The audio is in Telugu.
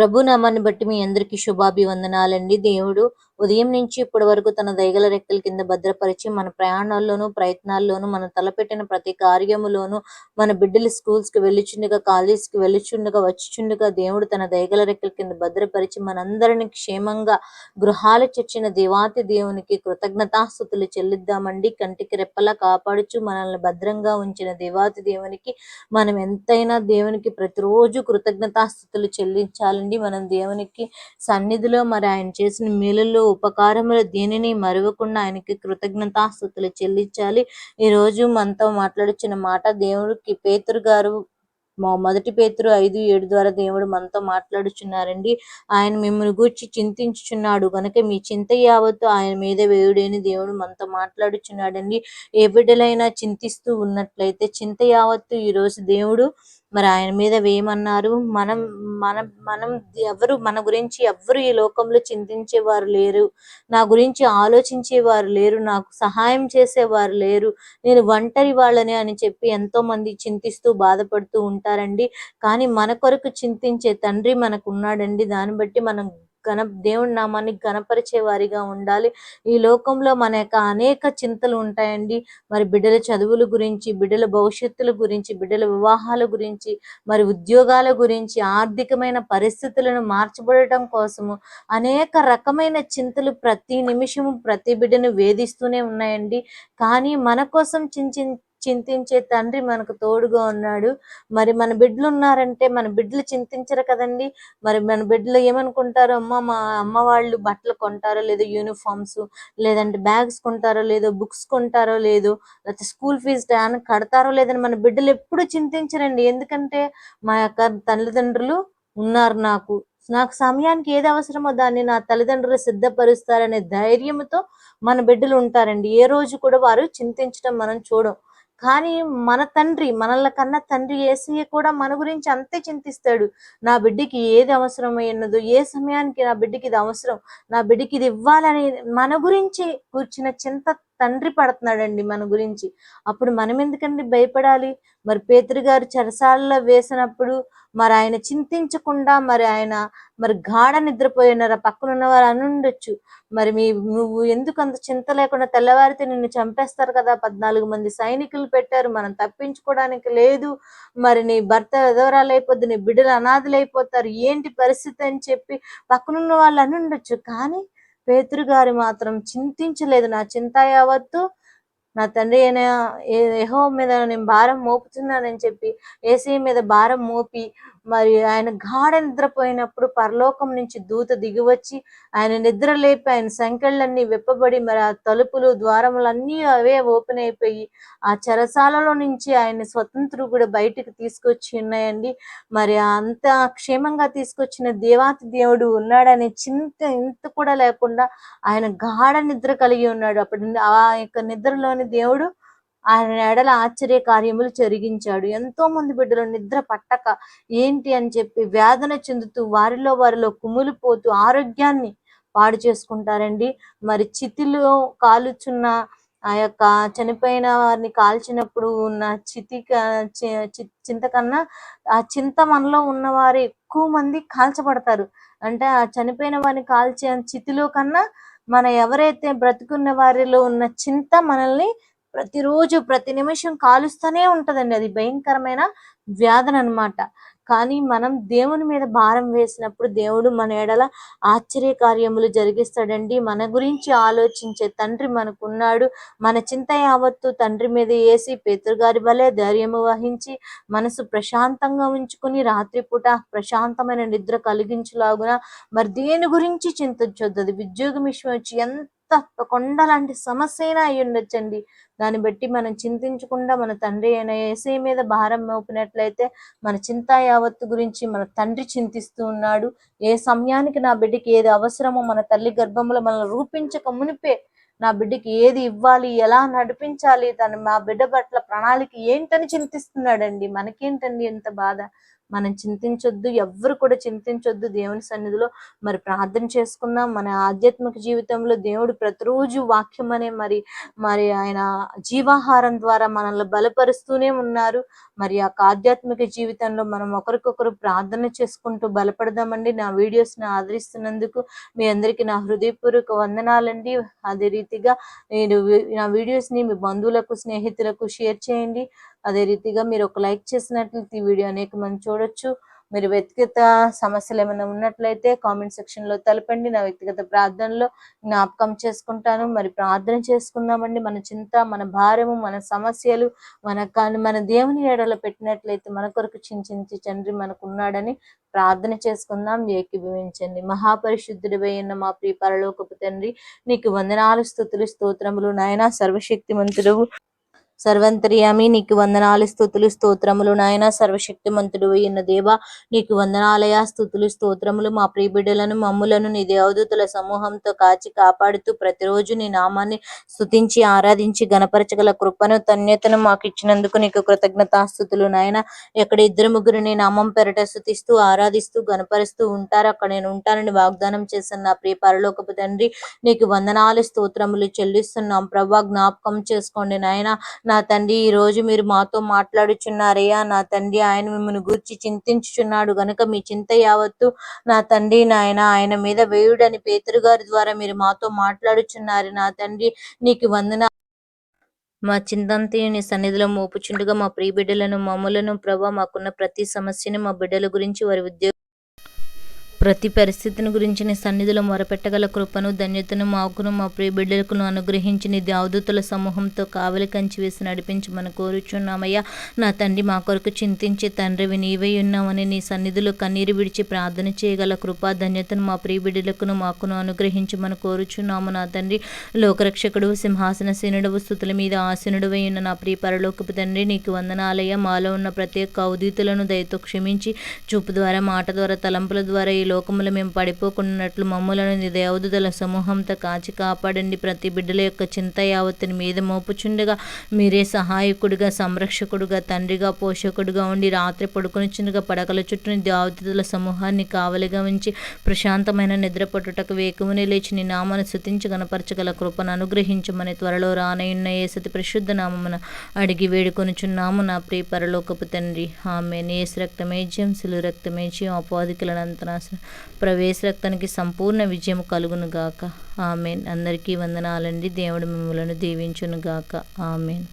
ప్రభు నామాన్ని బట్టి మీ అందరికీ శుభాభివందనాలండి. దేవుడు ఉదయం నుంచి ఇప్పటి వరకు తన దయగల రెక్కల కింద భద్రపరిచి మన ప్రయాణాల్లోనూ ప్రయత్నాల్లోనూ మనం తలపెట్టిన ప్రతి కార్యములోనూ మన బిడ్డలు స్కూల్స్కి వెళ్ళిచుండగా కాలేజ్కి వెళ్ళిచుండగా వచ్చిచుండగా దేవుడు తన దయగల రెక్కల కింద భద్రపరిచి మనందరిని క్షేమంగా గృహాలు చచ్చిన దేవాతి దేవునికి కృతజ్ఞతాస్థుతులు చెల్లిద్దామండి. కంటికి రెప్పలా కాపాడుచు మనల్ని భద్రంగా ఉంచిన దేవాతి దేవునికి మనం ఎంతైనా దేవునికి ప్రతిరోజు కృతజ్ఞతాస్థుతులు చెల్లించాలండి. మనం దేవునికి సన్నిధిలో మరి ఆయన చేసిన మేలుల్లో ఉపకారములు దేనిని మరువకుండా ఆయనకి కృతజ్ఞతాస్థుతులు చెల్లించాలి. ఈ రోజు మనతో మాట్లాడుచున్న మాట దేవుడికి పేతురు గారు మా మొదటి పేతురు ఐదు ఏడు ద్వారా దేవుడు మనతో మాట్లాడుచున్నారండి. ఆయన మిమ్మల్ని గూర్చి చింతించుచున్నాడు. కనుక మీ చింత యావత్తు ఆయన మీద వేయుడని దేవుడు మనతో మాట్లాడుచున్నాడండి. ఏ బిడ్డలైనా చింతిస్తూ ఉన్నట్లయితే చింత యావత్తు ఈ రోజు దేవుడు మరి ఆయన మీద వేయమన్నారు. మనం మనం మనం ఎవరు మన గురించి ఎవ్వరు ఈ లోకంలో చింతించేవారు లేరు. నా గురించి ఆలోచించేవారు లేరు. నాకు సహాయం చేసేవారు లేరు. నేను ఒంటరి వాళ్ళని అని చెప్పి ఎంతో మంది చింతిస్తూ బాధపడుతూ ఉంటారండి. కానీ మన కొరకు చింతించే తండ్రి మనకు ఉన్నాడండి. దాన్ని బట్టి మనం గణ దేవుడి నామాన్ని గణపరిచే వారిగా ఉండాలి. ఈ లోకంలో మన యొక్క అనేక చింతలు ఉంటాయండి. మరి బిడ్డల చదువుల గురించి బిడ్డల భవిష్యత్తుల గురించి బిడ్డల వివాహాల గురించి మరి ఉద్యోగాల గురించి ఆర్థికమైన పరిస్థితులను మార్చబడటం కోసము అనేక రకమైన చింతలు ప్రతి నిమిషము ప్రతి బిడ్డను వేధిస్తూనే ఉన్నాయండి. కానీ మన కోసం చించి చింతించే తండ్రి మనకు తోడుగా ఉన్నాడు. మరి మన బిడ్డలు ఉన్నారంటే మన బిడ్డలు చింతించరు కదండి. మరి మన బిడ్డలు ఏమనుకుంటారు? అమ్మ మా అమ్మ వాళ్ళు బట్టలు కొంటారో లేదో యూనిఫామ్స్ లేదంటే బ్యాగ్స్ కొంటారో లేదో బుక్స్ కొంటారో లేదో లేకపోతే స్కూల్ ఫీజు టైంకి కడతారో లేదని మన బిడ్డలు ఎప్పుడు చింతించరండి. ఎందుకంటే మా యొక్క తల్లిదండ్రులు ఉన్నారు నాకు. నాకు సమయానికి ఏది అవసరమో దాన్ని నా తల్లిదండ్రులు సిద్ధపరుస్తారనే ధైర్యంతో మన బిడ్డలు ఉంటారండి. ఏ రోజు కూడా వారు చింతించడం మనం చూడం. కానీ మన తండ్రి మనల కన్న తండ్రి ఏసయ్య కూడా మన గురించి అంతే చింతిస్తాడు. నా బిడ్డకి ఏది అవసరమైనదో ఏ సమయానికి నా బిడ్డకి ఇది అవసరం నా బిడ్డకి ఇది ఇవ్వాలని మన గురించి కూర్చున్న చింత తండ్రి పడుతున్నాడండి మన గురించి. అప్పుడు మనం ఎందుకండి భయపడాలి? మరి పేతురు గారు చెరసాలలో వేసినప్పుడు మరి ఆయన చింతించకుండా మరి ఆయన మరి గాఢ నిద్రపోయినారు పక్కన ఉన్న వారు అని ఉండొచ్చు. మరి మీ నువ్వు ఎందుకు అంత చింత లేకుండా తెల్లవారితే నిన్ను చంపేస్తారు కదా? పద్నాలుగు మంది సైనికులు పెట్టారు. మనం తప్పించుకోవడానికి లేదు. మరి నీ భర్త విధవరాలైపోద్ది నీ బిడ్డలు అనాథలైపోతారు. ఏంటి పరిస్థితి అని చెప్పి పక్కనున్న వాళ్ళు అని ఉండొచ్చు. కానీ పేతురు గారు మాత్రం చింతించలేదు. నా చింత యావత్తు నా తండ్రి అయిన యహో మీద నేను భారం మోపుతున్నానని చెప్పి ఏసీ మీద భారం మోపి మరి ఆయన గాఢ నిద్రపోయినప్పుడు పరలోకం నుంచి దూత దిగివచ్చి ఆయన నిద్ర లేపి ఆయన సంఖ్యలన్నీ విప్పబడి మరి ఆ తలుపులు ద్వారములన్నీ అవే ఓపెన్ అయిపోయి ఆ చెరసాలలో నుంచి ఆయన స్వతంత్రుడు కూడా బయటకు తీసుకొచ్చి ఉన్నాయండి. మరి అంత క్షేమంగా తీసుకొచ్చిన దేవాతి దేవుడు ఉన్నాడనే చింత ఇంత కూడా లేకుండా ఆయన గాఢ నిద్ర కలిగి ఉన్నాడు. అప్పుడు ఆ యొక్క నిద్రలోని దేవుడు ఆయన ఎడల ఆశ్చర్య కార్యములు జరిగించాడు. ఎంతో మంది బిడ్డలు నిద్ర పట్టక ఏంటి అని చెప్పి వేదన చెందుతూ వారిలో వారిలో కుమిలిపోతూ ఆరోగ్యాన్ని పాడు చేసుకుంటారండి. మరి చితిలో కాలుచున్న ఆ యొక్క చనిపోయిన వారిని కాల్చినప్పుడు ఉన్న చితి చింత కన్నా ఆ చింత మనలో ఉన్న వారు ఎక్కువ మంది కాల్చబడతారు. అంటే ఆ చనిపోయిన వారిని కాల్చే చితిలో కన్నా మన ఎవరైతే బ్రతుకున్న వారిలో ఉన్న చింత మనల్ని ప్రతిరోజు ప్రతి నిమిషం కాలుస్తూనే ఉంటదండి. అది భయంకరమైన వ్యాధన అనమాట కానీ మనం దేవుని మీద భారం వేసినప్పుడు దేవుడు మన ఎడల ఆశ్చర్య కార్యములు జరిగిస్తాడండి. మన గురించి ఆలోచించే తండ్రి మనకున్నాడు. మన చింత యావత్తు తండ్రి మీద వేసి పేతురుగారి వలె ధైర్యము వహించి మనసు ప్రశాంతంగా ఉంచుకుని రాత్రిపూట ప్రశాంతమైన నిద్ర కలిగించులాగున మరి దేని గురించి చింతించొద్దు? అది ఉద్యోగం విషయం వచ్చి ఎంత కొండ లాంటి సమస్య అయినా అయి ఉండొచ్చండి. దాన్ని బట్టి మనం చింతించకుండా మన తండ్రి అయిన ఏసై మీద భారం మోపినట్లయితే మన చింత యావత్తు గురించి మన తండ్రి చింతిస్తూ ఉన్నాడు. ఏ సమయానికి నా బిడ్డకి ఏది అవసరమో మన తల్లి గర్భంలో మనల్ని రూపించక మునిపే నా బిడ్డకి ఏది ఇవ్వాలి ఎలా నడిపించాలి తను మా బిడ్డ పట్ల ప్రణాళిక ఏంటని చింతిస్తున్నాడండి. మనకేంటండి ఎంత బాధ? మనం చింతించొద్దు ఎవ్వరు కూడా చింతించొద్దు దేవుని సన్నిధిలో. మరి ప్రార్థన చేసుకుందాం. మన ఆధ్యాత్మిక జీవితంలో దేవుడు ప్రతిరోజు వాక్యం అనే మరి మరి ఆయన జీవాహారం ద్వారా మనల్ని బలపరుస్తూనే ఉన్నారు. మరి ఆ ఆధ్యాత్మిక జీవితంలో మనం ఒకరికొకరు ప్రార్థన చేసుకుంటూ బలపడదామండి. నా వీడియోస్ని ఆదరిస్తున్నందుకు మీ అందరికీ నా హృదయపూర్వక వందనాలండి. అదే రీతిగా నేను నా వీడియోస్ని మీ బంధువులకు స్నేహితులకు షేర్ చేయండి. అదే రీతిగా మీరు ఒక లైక్ చేసినట్లయితే ఈ వీడియో అనేక మంది చూడొచ్చు. మీరు వ్యక్తిగత సమస్యలు ఏమైనా ఉన్నట్లయితే కామెంట్ సెక్షన్లో తెలపండి. నా వ్యక్తిగత ప్రార్థనలో జ్ఞాపకం చేసుకుంటాను. మరి ప్రార్థన చేసుకుందామండి. మన చింత మన భారము మన సమస్యలు మన కానీ మన దేవుని ఏడలో పెట్టినట్లయితే మన కొరకు చించించి తండ్రి మనకు ఉన్నాడని ప్రార్థన చేసుకుందాం. ఏకీభవించండి. మహాపరిశుద్ధుడి ఉన్న మా ప్రియ పరలోకపు తండ్రి నీకు వందనాలు స్థుతులు స్తోత్రములు నాయన. సర్వశక్తిమంతుడు సర్వంతర్యామి నీకు వందనాలు స్థుతులు స్తోత్రములు నాయన. సర్వశక్తిమంతుడు అయిన దేవ నీకు వందనాలయ స్థుతులు స్తోత్రములు. మా ప్రియబిడ్డలను మమ్ములను నీ దేవదూతుల సమూహంతో కాచి కాపాడుతూ ప్రతిరోజు నీ నామాన్ని స్థుతించి ఆరాధించి గణపరచగల కృపను తన్యతను మాకు ఇచ్చినందుకు నీకు కృతజ్ఞతాస్థుతులు నాయన. ఎక్కడ ఇద్దరు ముగ్గురు నీ నామం పెరట స్థుతిస్తూ ఆరాధిస్తూ గణపరుస్తూ ఉంటారు అక్కడ నేను ఉంటానని వాగ్దానం చేసిన నా ప్రియ పరలోకపు తండ్రి నీకు వందనాలు స్తోత్రములు చెల్లిస్తున్నాం. ప్రభా జ్ఞాపకం చేసుకోండి నాయన. నా తండ్రి ఈ రోజు మీరు మాతో మాట్లాడుచున్నారయ్యా నా తండ్రి ఆయన మిమ్మల్ని గూర్చి చింతించుచున్నాడు గనుక మీ చింత యావత్తు నా తండ్రి నాయన ఆయన మీద వేయుడని పేతురు గారి ద్వారా మీరు మాతో మాట్లాడుచున్నారు? నా తండ్రి నీకు వందన మా చింతంతి నీ సన్నిధిలో మోపుచుండగా మా ప్రియ బిడ్డలను మమ్మలను ప్రభా మాకున్న ప్రతి సమస్యను మా బిడ్డల గురించి వారి ఉద్యోగ ప్రతి పరిస్థితిని గురించి నీ సన్నిధిలో మొరపెట్టగల కృపను ధన్యతను మాకును మా ప్రియ బిడ్డలకును అనుగ్రహించి నీ దేవదూతుల సమూహంతో కావలి కంచి వేసి నడిపించి కోరుచున్నామయ్యా. నా తండ్రి మా కొరకు చింతించి తండ్రివి నీవై ఉన్నామని నీ సన్నిధిలో కన్నీరు విడిచి ప్రార్థన చేయగల కృపా ధన్యతను మా ప్రియ బిడ్డలకును మాకును అనుగ్రహించి కోరుచున్నాము. నా తండ్రి లోకరక్షకుడు సింహాసన సేనుడవు స్థుతుల మీద ఆసీనుడువై ఉన్న నా ప్రియ పరలోకపు తండ్రి నీకు వందనాలయ మాలో ఉన్న ప్రత్యేక ఔదీతులను దయతో క్షమించి చూపు ద్వారా మాట ద్వారా తలంపుల ద్వారా ఈ లోకములు మేము పడిపోకున్నట్లు మమ్ములను నీ దేవదుదల సమూహంతో కాచి కాపాడండి. ప్రతి బిడ్డల యొక్క చింత యావత్తుని మీద మోపుచుండగా మీరే సహాయకుడిగా సంరక్షకుడుగా తండ్రిగా పోషకుడుగా ఉండి రాత్రి పడుకొనిచుండగా పడకల చుట్టూ దేవదుల సమూహాన్ని కావలిగా ఉంచి ప్రశాంతమైన నిద్రపట్టుటకు వేకుముని లేచి నీ నామను శుతించి కనపరచగల కృపను అనుగ్రహించమని త్వరలో రానయున్న ఏసతి పరిశుద్ధ నామమున అడిగి వేడుకొనుచున్నాము నా ప్రియ పరలోకపు తండ్రి. ఆమె నేస్ రక్తమేజ్యం సిలు రక్తమేజ్యం అపాధికులనంతనాశనం ప్రవేశ రక్తానికి సంపూర్ణ విజయం కలుగును గాక ఆమెన్. అందరికీ వందనాలండి. దేవుడు మిమ్మలను దీవించును గాక ఆమెన్.